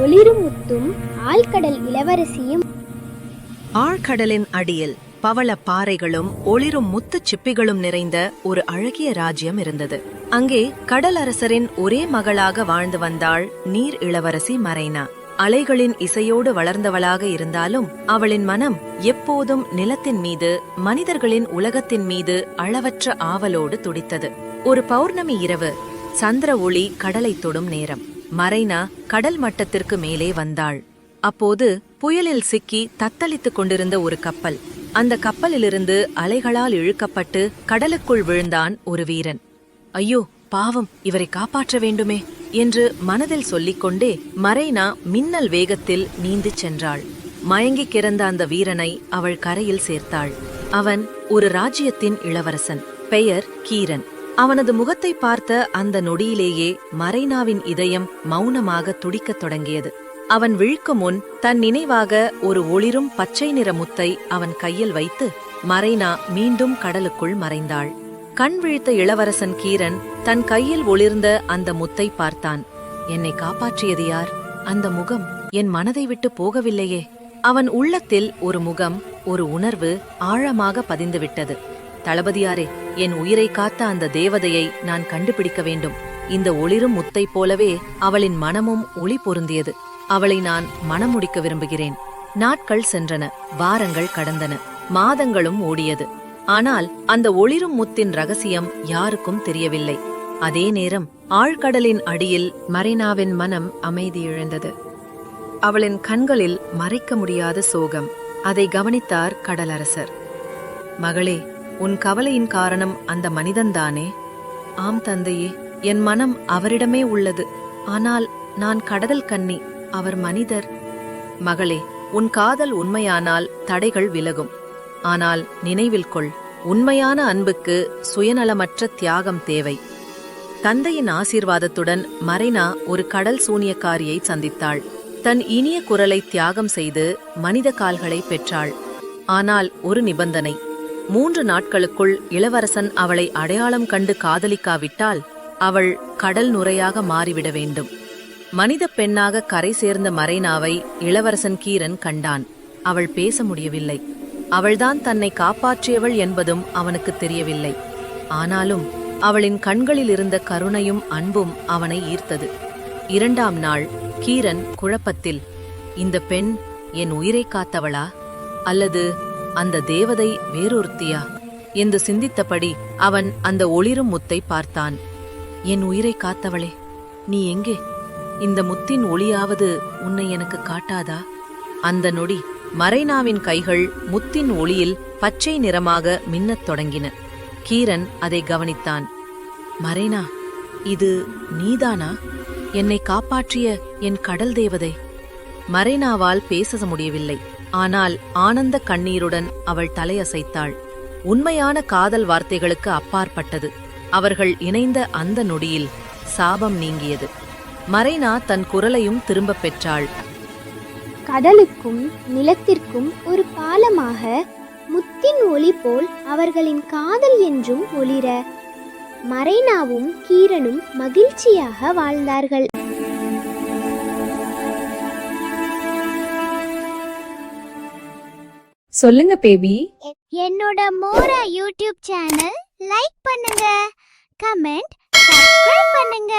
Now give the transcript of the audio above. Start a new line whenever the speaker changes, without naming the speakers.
ஒளிரும் முத்தும் ஆழ்கடல் இளவரசியும்
ஆழ்கடலின் அடியில் பவள பாறைகளும் ஒளிரும் முத்துச் சிப்பிகளும் நிறைந்த ஒரு அழகிய ராஜ்யம் இருந்தது. அங்கே கடல் அரசரின் ஒரே மகளாக வாழ்ந்து வந்தாள் நீர் இளவரசி மரைனா அலைகளின் இசையோடு வளர்ந்தவளாக இருந்தாலும் அவளின் மனம் எப்போதும் நிலத்தின் மீது மனிதர்களின் உலகத்தின் மீது அளவற்ற ஆவலோடு துடித்தது. ஒரு பௌர்ணமி இரவு சந்திர ஒளி கடலை தொடும் நேரம். மரைனா கடல் மட்டத்திற்கு மேலே வந்தாள். அப்போது புயலில் சிக்கி தத்தளித்துக் கொண்டிருந்த ஒரு கப்பல் அந்த கப்பலிலிருந்து அலைகளால் இழுக்கப்பட்டு கடலுக்குள் விழுந்தான் ஒரு வீரன். ஐயோ பாவம் இவரை காப்பாற்ற வேண்டுமே என்று மனதில் சொல்லிக்கொண்டே மரைனா மின்னல் வேகத்தில் நீந்து சென்றாள். மயங்கிக் கிறந்த அந்த வீரனை அவள் கரையில் சேர்த்தாள். அவன் ஒரு ராஜ்யத்தின் இளவரசன் பெயர் கீரன். அவனது முகத்தை பார்த்த அந்த நொடியிலேயே மரைனாவின் இதயம் மௌனமாக துடிக்கத் தொடங்கியது. அவன் விழிக்கும் முன் தன் நினைவாக ஒரு ஒளிரும் பச்சை நிற முத்தை அவன் கையில் வைத்து மரைனா மீண்டும் கடலுக்குள் மறைந்தாள். கண் விழித்த இளவரசன் கீரன் தன் கையில் ஒளிர்ந்த அந்த முத்தை பார்த்தான். என்னை காப்பாற்றியது யார்? அந்த முகம் என் மனதை விட்டு போகவில்லையே. அவன் உள்ளத்தில் ஒரு முகம் ஒரு உணர்வு ஆழமாக பதிந்துவிட்டது. தளபதியாரே என் உயிரை காத்த அந்த தேவதையை நான் கண்டுபிடிக்க வேண்டும். இந்த ஒளிரும் முத்தை போலவே அவளின் மனமும் ஒளி பொருந்தியது. அவளை நான் மனமுடிக்க விரும்புகிறேன். நாட்கள் சென்றன வாரங்கள் கடந்தன மாதங்களும் ஓடியது. ஆனால் அந்த ஒளிரும் முத்தின் ரகசியம் யாருக்கும் தெரியவில்லை. அதே நேரம் ஆழ்கடலின் அடியில் மரைனாவின் மனம் அமைதி இழந்தது அவளின் கண்களில் மறைக்க முடியாத சோகம் அதை கவனித்தார் கடலரசர். மகளே உன் கவலையின் காரணம் அந்த மனிதன்தானே? ஆம் தந்தையே என் மனம் அவரிடமே உள்ளது. ஆனால் நான் கடதல் கன்னி அவர் மனிதர். மகளே உன் காதல் உண்மையானால் தடைகள் விலகும். ஆனால் நினைவில் கொள் உண்மையான அன்புக்கு சுயநலமற்ற தியாகம் தேவை. தந்தையின் ஆசீர்வாதத்துடன் மரைனா ஒரு கடல் சூனியக்காரியை சந்தித்தாள். தன் இனிய குரலை தியாகம் செய்து மனித கால்களை பெற்றாள். ஆனால் ஒரு நிபந்தனை மூன்று நாட்களுக்குள் இளவரசன் அவளை அடையாளம் கண்டு காதலிக்காவிட்டால் அவள் கடல் நுரையாக மாறிவிட வேண்டும். மனித பெண்ணாக கரை சேர்ந்த மரைனாவை இளவரசன் கீரன் கண்டான். அவள் பேச முடியவில்லை. அவள்தான் தன்னை காப்பாற்றியவள் என்பதும் அவனுக்கு தெரியவில்லை. ஆனாலும் அவளின் கண்களில் இருந்த கருணையும் அன்பும் அவனை ஈர்த்தது. இரண்டாம் நாள் கீரன் குழப்பத்தில் இந்த பெண் என் உயிரை காத்தவளா? அல்லது அந்த தேவதை வேறொருத்தியா? என்று சிந்தித்தபடி அவன் அந்த ஒளிரும் முத்தை பார்த்தான். என் உயிரை காத்தவளே நீ எங்கே? இந்த முத்தின் ஒளியாவது உன்னை எனக்கு காட்டாதா? அந்த நொடி மரைனாவின் கைகள் முத்தின் ஒளியில் பச்சை நிறமாக மின்னத் தொடங்கின. கீரன் அதை கவனித்தான். மரைனா இது நீதானா? என்னை காப்பாற்றிய என் கடல் தேவதை. மரைனாவால் பேச முடியவில்லை. ஆனால் ஆனந்த கண்ணீருடன் அவள் தலையசைத்தாள். உண்மையான காதல் வார்த்தைகளுக்கு அப்பாற்பட்டது. அவர்கள் இணைந்த அந்த நொடியில் சாபம் நீங்கியது. மரைனா தன் குரலையும் திரும்பப் பெற்றாள்.
கடலுக்கும் நிலத்திற்கும் ஒரு பாலமாக முத்தின் ஒளி போல் அவர்களின் காதல் என்றும் ஒளிர மரைனாவும் கீரனும் மகிழ்ச்சியாக வாழ்ந்தார்கள்.
சொல்லுங்க பேபி.
என்னோட மோரா யூடியூப் சேனல் லைக் பண்ணுங்க கமெண்ட் சப்ஸ்கிரைப் பண்ணுங்க.